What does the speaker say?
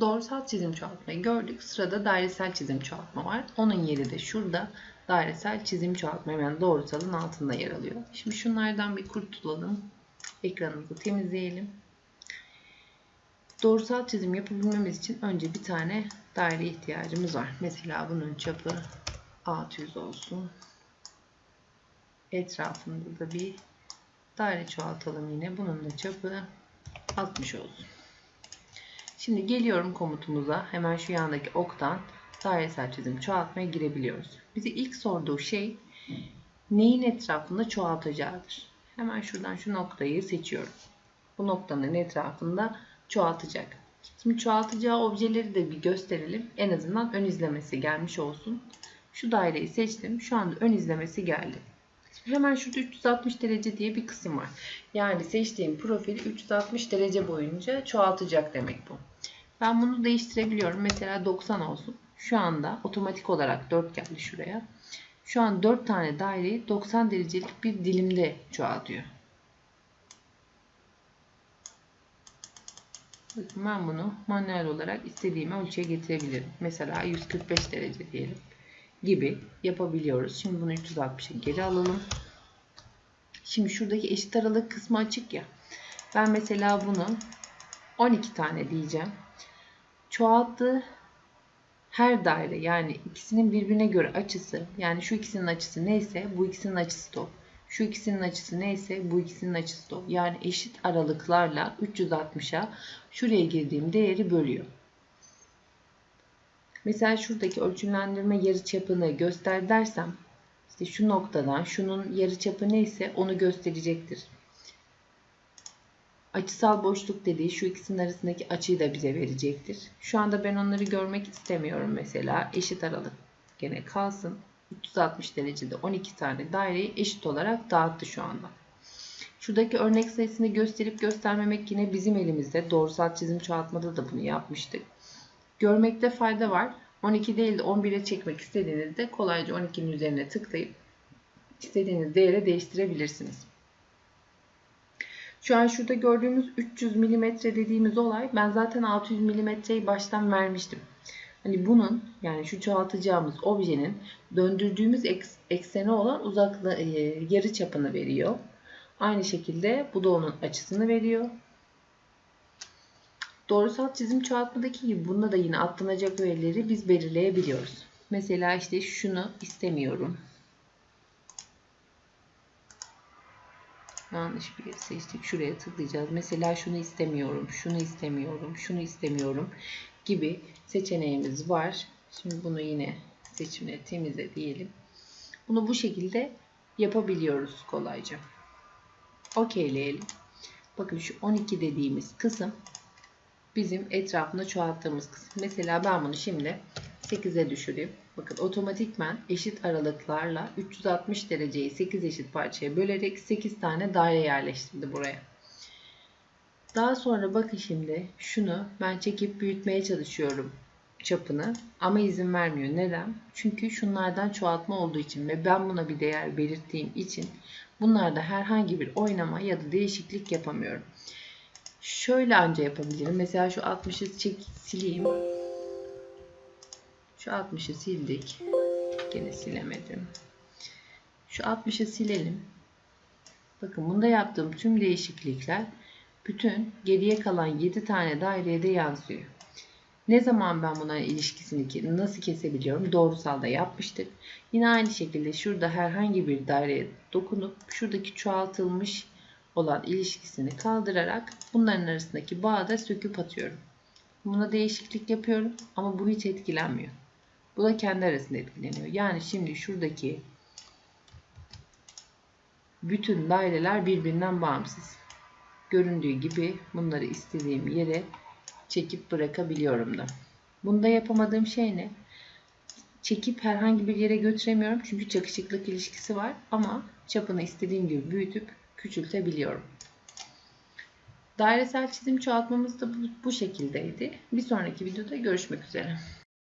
Doğrusal çizim çoğaltmayı gördük. Sırada dairesel çizim çoğaltma var. Onun yeri de şurada. Dairesel çizim çoğaltma hemen doğrusalın altında yer alıyor. Şimdi şunlardan bir kurtulalım. Ekranımızı temizleyelim. Doğrusal çizim yapabilmemiz için önce bir tane daire ihtiyacımız var. Mesela bunun çapı 600 olsun. Etrafında da bir daire çoğaltalım yine. Bunun da çapı 60 olsun. Şimdi geliyorum komutumuza. Hemen şu yandaki oktan dairesel çizim çoğaltmaya girebiliyoruz. Bize ilk sorduğu şey neyin etrafında çoğaltacağıdır. Hemen şuradan şu noktayı seçiyorum. Bu noktanın etrafında çoğaltacak. Şimdi çoğaltacağı objeleri de bir gösterelim. En azından ön izlemesi gelmiş olsun. Şu daireyi seçtim. Şu anda ön izlemesi geldi. Şimdi hemen şurada 360 derece diye bir kısım var. Yani seçtiğim profili 360 derece boyunca çoğaltacak demek bu. Ben bunu değiştirebiliyorum. Mesela 90 olsun. Şu anda otomatik olarak 4 geldi şuraya. Şu an 4 tane daireyi 90 derecelik bir dilimde çoğaltıyor. Bakın ben bunu manuel olarak istediğim ölçüye getirebilirim. Mesela 145 derece diyelim gibi yapabiliyoruz. Şimdi bunu 360'a geri alalım. Şimdi şuradaki eşit aralık kısmı açık ya. Ben mesela bunu 12 tane diyeceğim. Çoğalttığı her daire yani ikisinin birbirine göre açısı yani şu ikisinin açısı neyse bu ikisinin açısı da o. Şu ikisinin açısı neyse bu ikisinin açısı da o. Yani eşit aralıklarla 360'a şuraya girdiğim değeri bölüyor. Mesela şuradaki ölçümlendirme yarıçapını göster dersem işte şu noktadan şunun yarıçapı neyse onu gösterecektir. Açısal boşluk dediği şu ikisinin arasındaki açıyı da bize verecektir. Şu anda ben onları görmek istemiyorum mesela. Eşit aralık gene kalsın. 360 derecede 12 tane daireyi eşit olarak dağıttı şu anda. Şuradaki örnek sayısını gösterip göstermemek yine bizim elimizde. Doğrusal çizim çoğaltmada da bunu yapmıştık. Görmekte fayda var. 12 değil de 11'e çekmek istediğinizde kolayca 12'nin üzerine tıklayıp istediğiniz değere değiştirebilirsiniz. Şu an şurada gördüğümüz 300 mm dediğimiz olay ben zaten 600 mm'yi baştan vermiştim. Hani bunun yani şu çoğaltacağımız objenin döndürdüğümüz eksene olan uzaklığı e, yarı çapını veriyor. Aynı şekilde bu da onun açısını veriyor. Doğrusal çizim çoğaltmadaki gibi bunda da yine atlanacak öğeleri biz belirleyebiliyoruz. Mesela işte şunu istemiyorum. Yanlış bir seçtik. Şuraya tıklayacağız. Mesela şunu istemiyorum, şunu istemiyorum, şunu istemiyorum gibi seçeneğimiz var. Şimdi bunu yine seçimle temizle diyelim. Bunu bu şekilde yapabiliyoruz kolayca. Okeyleyelim. Bakın şu 12 dediğimiz kısım bizim etrafında çoğalttığımız kısım. Mesela ben bunu şimdi 8'e düşüreyim. Bakın otomatikmen eşit aralıklarla 360 dereceyi 8 eşit parçaya bölerek 8 tane daire yerleştirdi buraya. Daha sonra bakın şimdi şunu ben çekip büyütmeye çalışıyorum çapını ama izin vermiyor. Neden? Çünkü şunlardan çoğaltma olduğu için ve ben buna bir değer belirttiğim için bunlarda herhangi bir oynama ya da değişiklik yapamıyorum. Şöyle anca yapabilirim. Mesela şu 60'ı çek, sileyim. Şu 60'ı sildik. Gene silemedim. Şu 60'ı silelim. Bakın bunda yaptığım tüm değişiklikler bütün geriye kalan 7 tane daireye de yansıyor. Ne zaman ben bunların ilişkisini nasıl kesebiliyorum? Doğrusalda yapmıştık. Yine aynı şekilde şurada herhangi bir daireye dokunup şuradaki çoğaltılmış olan ilişkisini kaldırarak bunların arasındaki bağı da söküp atıyorum. Buna değişiklik yapıyorum ama bu hiç etkilenmiyor. Bu da kendi arasında etkileniyor. Yani şimdi şuradaki bütün daireler birbirinden bağımsız. Göründüğü gibi bunları istediğim yere çekip bırakabiliyorum da. Bunda yapamadığım şey ne? Çekip herhangi bir yere götüremiyorum çünkü çakışıklık ilişkisi var ama çapını istediğim gibi büyütüp küçültebiliyorum. Dairesel çizim çoğaltmamız da bu, bu şekildeydi. Bir sonraki videoda görüşmek üzere.